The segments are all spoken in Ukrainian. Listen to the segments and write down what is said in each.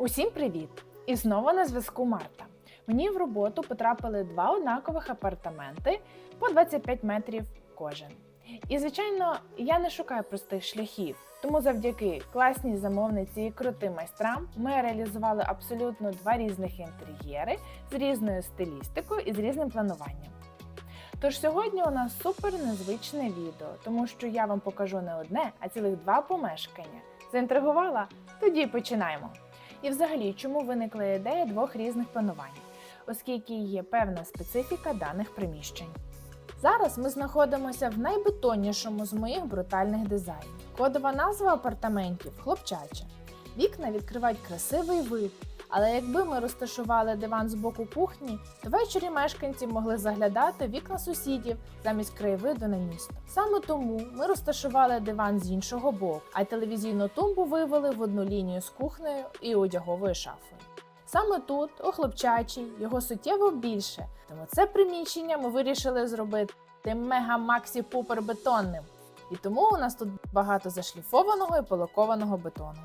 Усім привіт! І знову на зв'язку Марта. Мені в роботу потрапили два однакових апартаменти по 25 метрів кожен. І, звичайно, я не шукаю простих шляхів, тому завдяки класній замовниці і крутим майстрам ми реалізували абсолютно два різних інтер'єри з різною стилістикою і з різним плануванням. Тож сьогодні у нас супер незвичне відео, тому що я вам покажу не одне, а цілих два помешкання. Заінтригувала? Тоді починаємо. І взагалі, чому виникла ідея двох різних панувань, оскільки є певна специфіка даних приміщень. Зараз ми знаходимося в найбетоннішому з моїх брутальних дизайнів. Кодова назва апартаментів хлопчача. Вікна відкривають красивий вид, але якби ми розташували диван з боку кухні, то ввечері мешканці могли заглядати вікна сусідів замість краєвиду на місто. Саме тому ми розташували диван з іншого боку, а телевізійну тумбу вивели в одну лінію з кухнею і одяговою шафою. Саме тут, у хлопчачій, його суттєво більше, тому це приміщення ми вирішили зробити тим мега максі пупер бетонним. І тому у нас тут багато зашліфованого і полакованого бетону.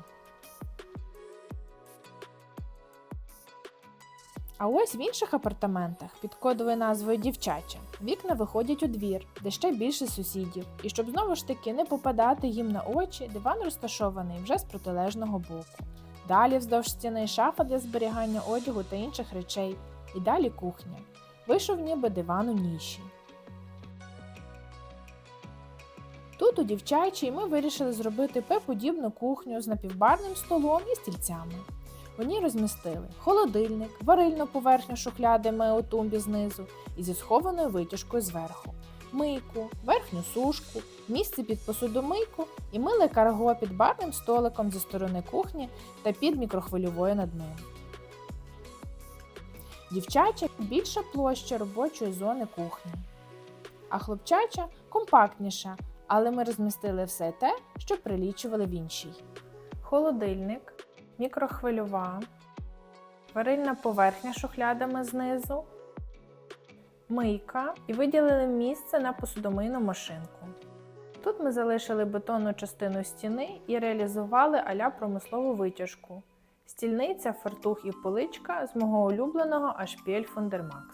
А ось в інших апартаментах під кодовою назвою дівчача вікна виходять у двір, де ще більше сусідів. І щоб знову ж таки не попадати їм на очі, диван розташований вже з протилежного боку. Далі вздовж стіни шафа для зберігання одягу та інших речей. І далі кухня. Вийшов ніби диван у ніші. Тут у дівчачій ми вирішили зробити П-подібну кухню з напівбарним столом і стільцями. В ній розмістили холодильник, варильну поверхню шухлядами у тумбі знизу і зі схованою витяжкою зверху, мийку, верхню сушку, місце під посудомийку і миле карго під барним столиком зі сторони кухні та під мікрохвильовою над ним. Дівчача більша площа робочої зони кухні, а хлопчача компактніша, але ми розмістили все те, що прилічували в іншій. Холодильник, мікрохвильова, варильна поверхня шухлядами знизу, мийка і виділили місце на посудомийну машинку. Тут ми залишили бетонну частину стіни і реалізували аля промислову витяжку. Стільниця, фартух і поличка з мого улюбленого HPL Fundermax.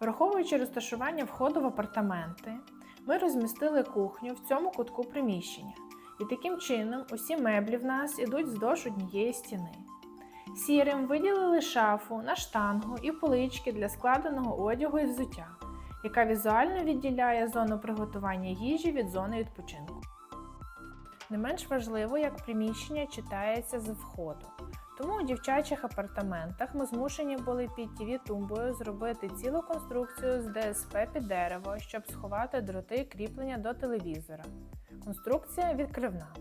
Враховуючи розташування входу в апартаменти, ми розмістили кухню в цьому кутку приміщення. І таким чином усі меблі в нас ідуть вздовж однієї стіни. Сірим виділили шафу на штангу і полички для складеного одягу і взуття, яка візуально відділяє зону приготування їжі від зони відпочинку. Не менш важливо, як приміщення читається з входу. Тому у дівчачих апартаментах ми змушені були під tv тумбою зробити цілу конструкцію з ДСП під дерево, щоб сховати дроти кріплення до телевізора. Конструкція відкривна.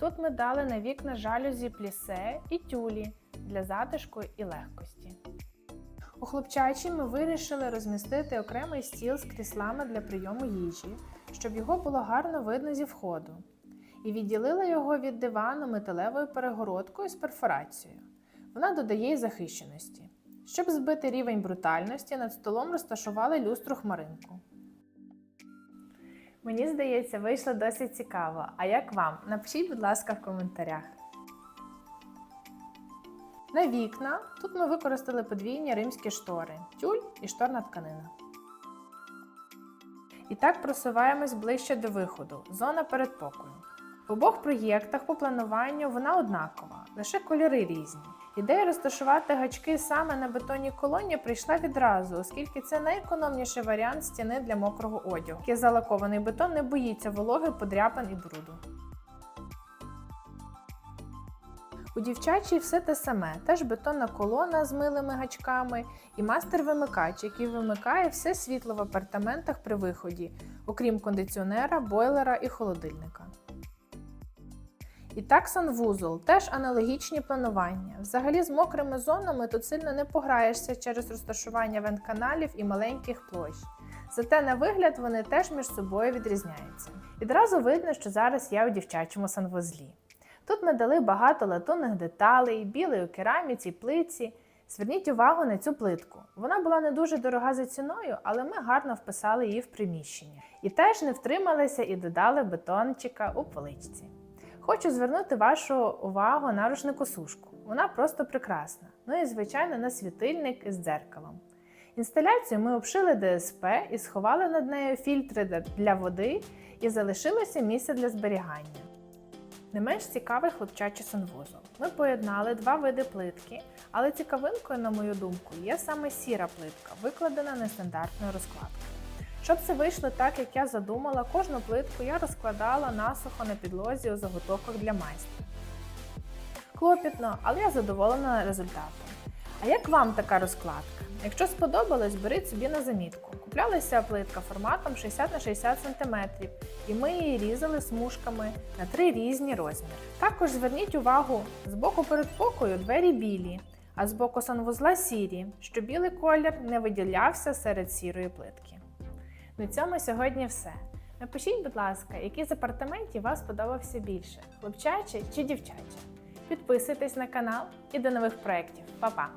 Тут ми дали на вікна жалюзі плісе і тюлі для затишку і легкості. У хлопчачій ми вирішили розмістити окремий стіл з кріслами для прийому їжі, щоб його було гарно видно зі входу, і відділили його від дивану металевою перегородкою з перфорацією. Вона додає й захищеності. Щоб збити рівень брутальності, над столом розташували люстру хмаринку. Мені здається, вийшло досить цікаво. А як вам? Напишіть, будь ласка, в коментарях. На вікна тут ми використали подвійні римські штори, тюль і шторна тканина. І так просуваємось ближче до виходу, зона передпокою. В обох проєктах по плануванню вона однакова, лише кольори різні. Ідея розташувати гачки саме на бетонній колоні прийшла відразу, оскільки це найекономніший варіант стіни для мокрого одягу. Який залакований бетон не боїться вологи, подряпин і бруду. У дівчачій все те саме, теж бетонна колона з милими гачками і мастер-вимикач, який вимикає все світло в апартаментах при виході, окрім кондиціонера, бойлера і холодильника. І так санвузол, теж аналогічні планування. Взагалі з мокрими зонами тут сильно не пограєшся через розташування вентканалів і маленьких площ. Зате на вигляд вони теж між собою відрізняються. Відразу видно, що зараз я у дівчачому санвузлі. Тут ми дали багато латунних деталей, білої кераміці, плиці. Зверніть увагу на цю плитку. Вона була не дуже дорога за ціною, але ми гарно вписали її в приміщення. І теж не втрималися і додали бетончика у поличці. Хочу звернути вашу увагу на рушникосушку. Вона просто прекрасна. Ну і, звичайно, на світильник із дзеркалом. Інсталяцію ми обшили ДСП і сховали над нею фільтри для- води і залишилося місце для зберігання. Не менш цікавий хлопчачий санвузол. Ми поєднали два види плитки, але цікавинкою, на мою думку, є саме сіра плитка, викладена нестандартною розкладкою. Щоб це вийшло так, як я задумала, кожну плитку я розкладала насухо на підлозі у заготовках для майстра. Клопітно, але я задоволена результатом. А як вам така розкладка? Якщо сподобалось, беріть собі на замітку. Куплялася плитка форматом 60 на 60 см, і ми її різали смужками на три різні розміри. Також зверніть увагу, з боку передпокою двері білі, а з боку санвузла сірі, щоб білий колір не виділявся серед сірої плитки. На цьому сьогодні все. Напишіть, будь ласка, який з апартаментів вас сподобався більше: хлопчачий чи дівчачий. Підписуйтесь на канал і до нових проєктів. Па-па!